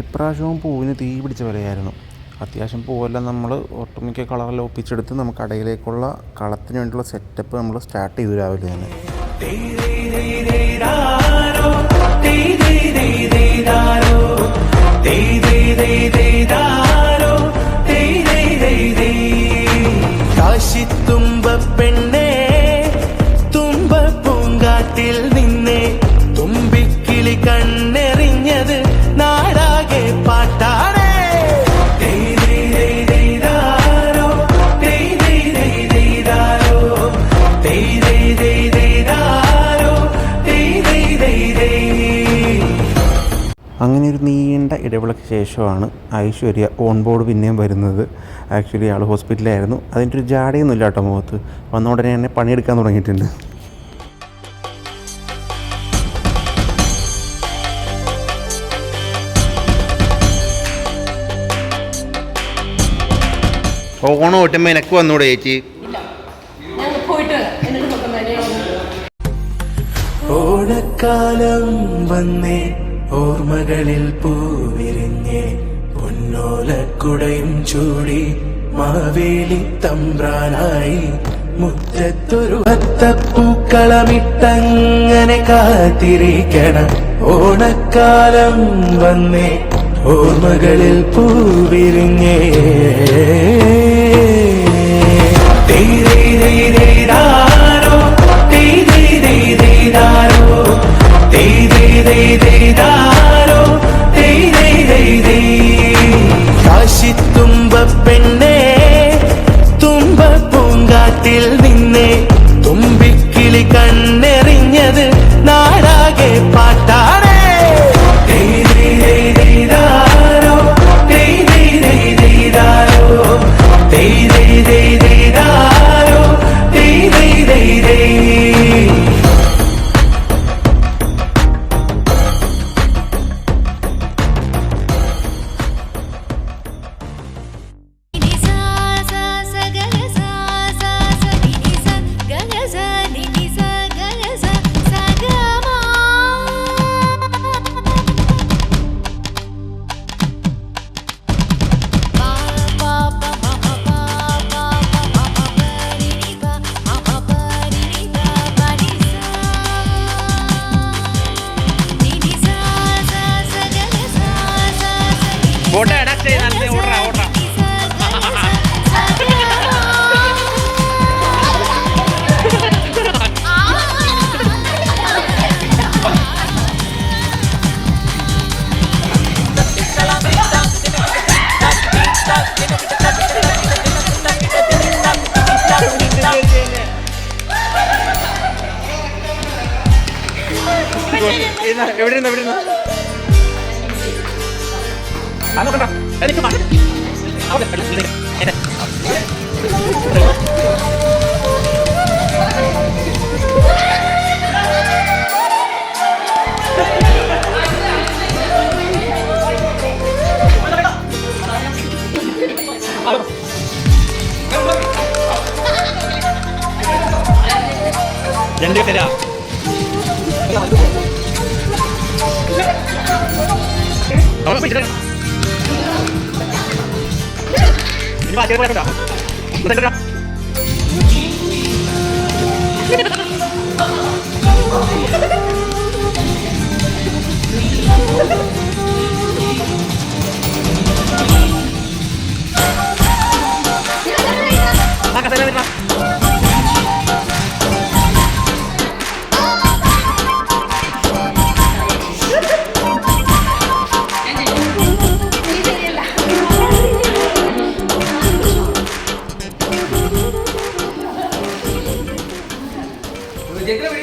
ഇപ്രാവശ്യവും പൂവിന് തീ പിടിച്ച വിലയായിരുന്നു. അത്യാവശ്യം പൂവെല്ലാം നമ്മൾ ഒട്ടുമിക്ക കളറിൽ ഒപ്പിച്ചെടുത്ത് നമുക്ക് കടയിലേക്കുള്ള കളത്തിന് വേണ്ടിയുള്ള സെറ്റപ്പ് നമ്മൾ സ്റ്റാർട്ട് ചെയ്തു രാവിലെ തന്നെ. അങ്ങനെ ഒരു നീണ്ട ഇടവേളയ്ക്ക് ശേഷമാണ് ഐശ്വര്യ ഓൺ ബോർഡ് പിന്നെയും വരുന്നത്. ആക്ച്വലി ആൾ ഹോസ്പിറ്റലിലായിരുന്നു അതിന്റെ ഒരു ജാടയൊന്നും ഇല്ല കേട്ടോ മുഖത്ത്. വന്ന ഉടനെ തന്നെ പണിയെടുക്കാൻ തുടങ്ങിയിട്ടുണ്ട്. ഓണം ഓട്ടുമ്പോൾ എനിക്ക് വന്നൂടെ ചേച്ചി? ഓണക്കാലം വന്നേ. ഓർമ്മകളിൽ പൂവിരിഞ്ഞേ പൊന്നോലക്കുടയും ചൂടി മാവേലി തമ്പ്രാനായി മുറ്റത്തൊരു ഭത്തപ്പൂക്കളമിട്ടങ്ങനെ കാത്തിരിക്കണം. ഓണക്കാലം വന്നേ ഓർമ്മകളിൽ പൂവിരിഞ്ഞേ. till the ഓട്ടാ എടാ നല്ല ഓടാ ഓടാ. എവിടെ എവിടെ എനിക്ക് രണ്ട് തരാം Vamos a 今なかた。か。任せられます。దగ్గర